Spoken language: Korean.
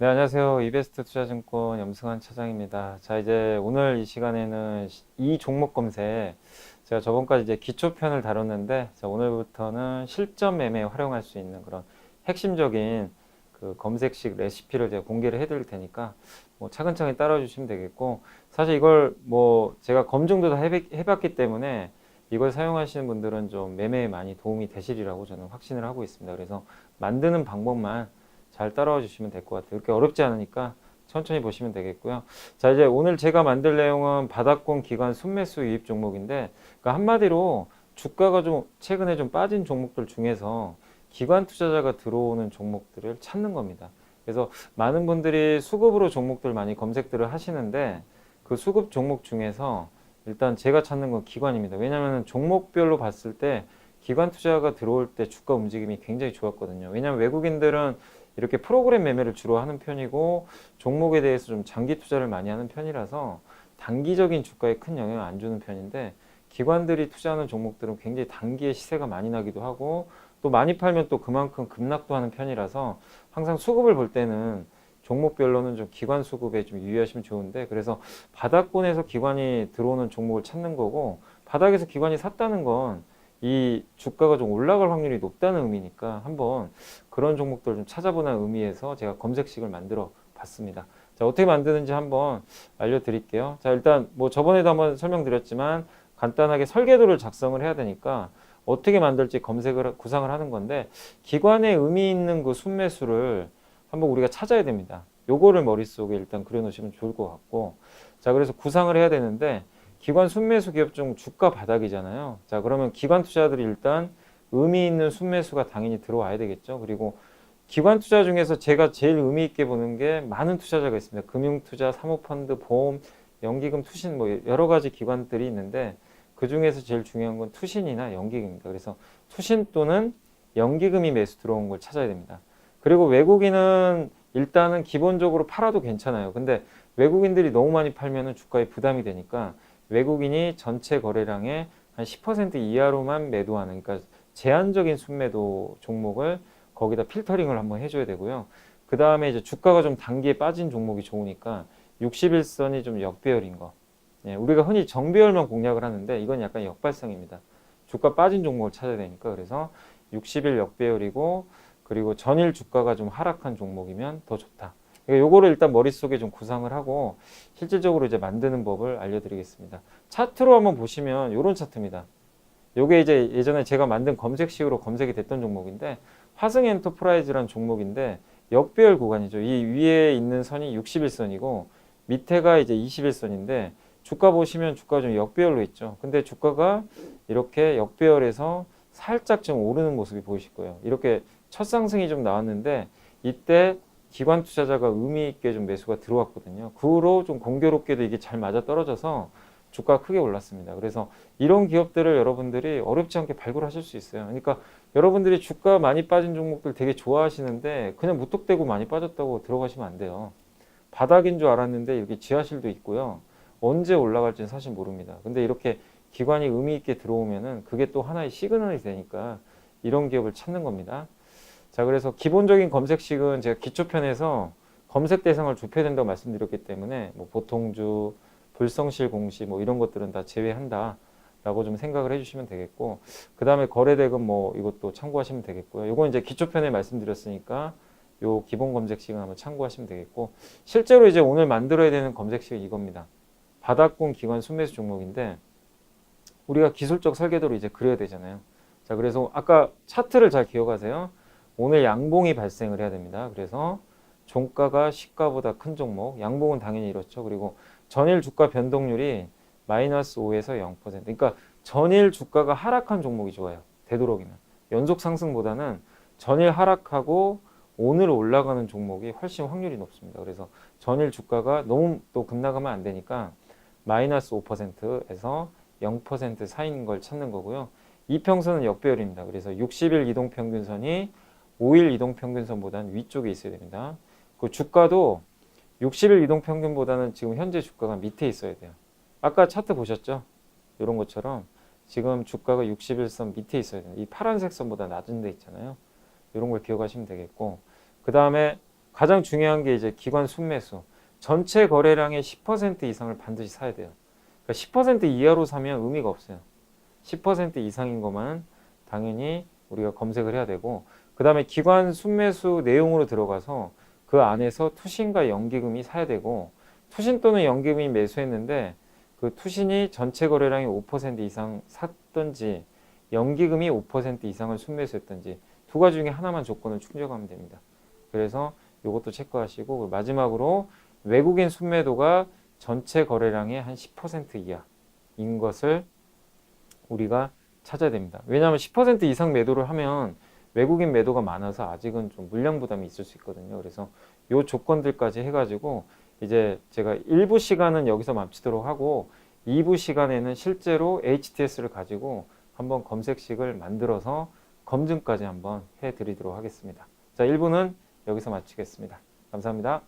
네, 안녕하세요. 이베스트 투자증권 염승환 차장입니다. 자, 이제 오늘 이 시간에는 시- 이 종목 검색 제가 저번까지 이제 기초편을 다뤘는데 자, 오늘부터는 실전 매매에 활용할 수 있는 그런 핵심적인 그 검색식 레시피를 제가 공개를 해드릴 테니까 뭐 차근차근 따라와 주시면 되겠고 사실 이걸 뭐 제가 검증도 다 해봤- 해봤기 때문에 이걸 사용하시는 분들은 좀 매매에 많이 도움이 되시리라고 저는 확신을 하고 있습니다. 그래서 만드는 방법만 잘 따라와 주시면 될 것 같아요. 그렇게 어렵지 않으니까 천천히 보시면 되겠고요. 자, 이제 오늘 제가 만들 내용은 바닥권 기관 순매수 유입 종목인데, 그러니까 한마디로 주가가 좀 최근에 좀 빠진 종목들 중에서 기관 투자자가 들어오는 종목들을 찾는 겁니다. 그래서 많은 분들이 수급으로 종목들 많이 검색들을 하시는데 그 수급 종목 중에서 일단 제가 찾는 건 기관입니다. 왜냐하면 종목별로 봤을 때 기관 투자가 들어올 때 주가 움직임이 굉장히 좋았거든요. 왜냐하면 외국인들은 이렇게 프로그램 매매를 주로 하는 편이고 종목에 대해서 좀 장기 투자를 많이 하는 편이라서 단기적인 주가에 큰 영향을 안 주는 편인데 기관들이 투자하는 종목들은 굉장히 단기에 시세가 많이 나기도 하고 또 많이 팔면 또 그만큼 급락도 하는 편이라서 항상 수급을 볼 때는 종목별로는 좀 기관 수급에 좀 유의하시면 좋은데 그래서 바닥권에서 기관이 들어오는 종목을 찾는 거고 바닥에서 기관이 샀다는 건 이 주가가 좀 올라갈 확률이 높다는 의미니까 한번 그런 종목들 좀 찾아보는 의미에서 제가 검색식을 만들어 봤습니다. 자, 어떻게 만드는지 한번 알려드릴게요. 자, 일단 뭐 저번에도 한번 설명드렸지만 간단하게 설계도를 작성을 해야 되니까 어떻게 만들지 검색을 구상을 하는 건데 기관에 의미 있는 그 순매수를 한번 우리가 찾아야 됩니다. 요거를 머릿속에 일단 그려놓으시면 좋을 것 같고 자, 그래서 구상을 해야 되는데 기관 순매수 기업 중 주가 바닥이잖아요. 자, 그러면 기관 투자들이 일단 의미 있는 순매수가 당연히 들어와야 되겠죠. 그리고 기관 투자 중에서 제가 제일 의미 있게 보는 게 많은 투자자가 있습니다. 금융 투자, 사모펀드, 보험, 연기금, 투신 뭐 여러 가지 기관들이 있는데 그 중에서 제일 중요한 건 투신이나 연기금입니다. 그래서 투신 또는 연기금이 매수 들어온 걸 찾아야 됩니다. 그리고 외국인은 일단은 기본적으로 팔아도 괜찮아요. 근데 외국인들이 너무 많이 팔면은 주가에 부담이 되니까 외국인이 전체 거래량의 한 10% 이하로만 매도하는 그러니까 제한적인 순매도 종목을 거기다 필터링을 한번 해줘야 되고요. 그 다음에 이제 주가가 좀 단기에 빠진 종목이 좋으니까 61선이 좀 역배열인 거. 예, 우리가 흔히 정배열만 공략을 하는데 이건 약간 역발상입니다. 주가 빠진 종목을 찾아야 되니까 그래서 60일 역배열이고 그리고 전일 주가가 좀 하락한 종목이면 더 좋다. 그러니까 요거를 일단 머릿속에 좀 구상을 하고 실질적으로 이제 만드는 법을 알려드리겠습니다. 차트로 한번 보시면 요런 차트입니다. 요게 이제 예전에 제가 만든 검색식으로 검색이 됐던 종목인데 화승 엔터프라이즈란 종목인데 역배열 구간이죠. 이 위에 있는 선이 61선이고 밑에가 이제 21선인데 주가 보시면 주가 좀 역배열로 있죠. 근데 주가가 이렇게 역배열에서 살짝 좀 오르는 모습이 보이실 거예요. 이렇게 첫 상승이 좀 나왔는데 이때 기관 투자자가 의미 있게 좀 매수가 들어왔거든요. 그 후로 좀 공교롭게도 이게 잘 맞아 떨어져서 주가가 크게 올랐습니다. 그래서 이런 기업들을 여러분들이 어렵지 않게 발굴하실 수 있어요. 그러니까 여러분들이 주가 많이 빠진 종목들 되게 좋아하시는데 그냥 무턱대고 많이 빠졌다고 들어가시면 안 돼요. 바닥인 줄 알았는데 이렇게 지하실도 있고요. 언제 올라갈지는 사실 모릅니다. 근데 이렇게 기관이 의미 있게 들어오면은 그게 또 하나의 시그널이 되니까 이런 기업을 찾는 겁니다. 자, 그래서 기본적인 검색식은 제가 기초편에서 검색 대상을 좁혀야 된다고 말씀드렸기 때문에 뭐 보통주, 불성실 공시 뭐 이런 것들은 다 제외한다. 라고 좀 생각을 해주시면 되겠고 그 다음에 거래대금 뭐 이것도 참고하시면 되겠고요. 이건 이제 기초편에 말씀드렸으니까 요 기본 검색식은 한번 참고하시면 되겠고 실제로 이제 오늘 만들어야 되는 검색식은 이겁니다. 바닥권 기관 순매수 종목인데 우리가 기술적 설계도를 이제 그려야 되잖아요. 자 그래서 아까 차트를 잘 기억하세요. 오늘 양봉이 발생을 해야 됩니다. 그래서 종가가 시가보다 큰 종목, 양봉은 당연히 이렇죠. 그리고 전일 주가 변동률이 마이너스 5에서 0%. 그러니까 전일 주가가 하락한 종목이 좋아요. 되도록이면 연속 상승보다는 전일 하락하고 오늘 올라가는 종목이 훨씬 확률이 높습니다. 그래서 전일 주가가 너무 또 급락하면 안 되니까 마이너스 5%에서 0% 사이인 걸 찾는 거고요. 이평선은 역배열입니다. 그래서 60일 이동평균선이 5일 이동평균선보다는 위쪽에 있어야 됩니다. 그 주가도 60일 이동평균보다는 지금 현재 주가가 밑에 있어야 돼요. 아까 차트 보셨죠? 이런 것처럼 지금 주가가 61선 밑에 있어야 돼요. 이 파란색 선보다 낮은 데 있잖아요. 이런 걸 기억하시면 되겠고 그 다음에 가장 중요한 게 이제 기관 순매수. 전체 거래량의 10% 이상을 반드시 사야 돼요. 그러니까 10% 이하로 사면 의미가 없어요. 10% 이상인 것만 당연히 우리가 검색을 해야 되고 그 다음에 기관 순매수 내용으로 들어가서 그 안에서 투신과 연기금이 사야 되고 투신 또는 연기금이 매수했는데 그 투신이 전체 거래량의 5% 이상 샀든지 연기금이 5% 이상을 순매수했든지 두 가지 중에 하나만 조건을 충족하면 됩니다. 그래서 이것도 체크하시고 마지막으로 외국인 순매도가 전체 거래량의 한 10% 이하인 것을 우리가 찾아야 됩니다. 왜냐하면 10% 이상 매도를 하면 외국인 매도가 많아서 아직은 좀 물량 부담이 있을 수 있거든요. 그래서 요 조건들까지 해가지고 이제 제가 1부 시간은 여기서 마치도록 하고 2부 시간에는 실제로 HTS를 가지고 한번 검색식을 만들어서 검증까지 한번 해드리도록 하겠습니다. 자, 1부는 여기서 마치겠습니다. 감사합니다.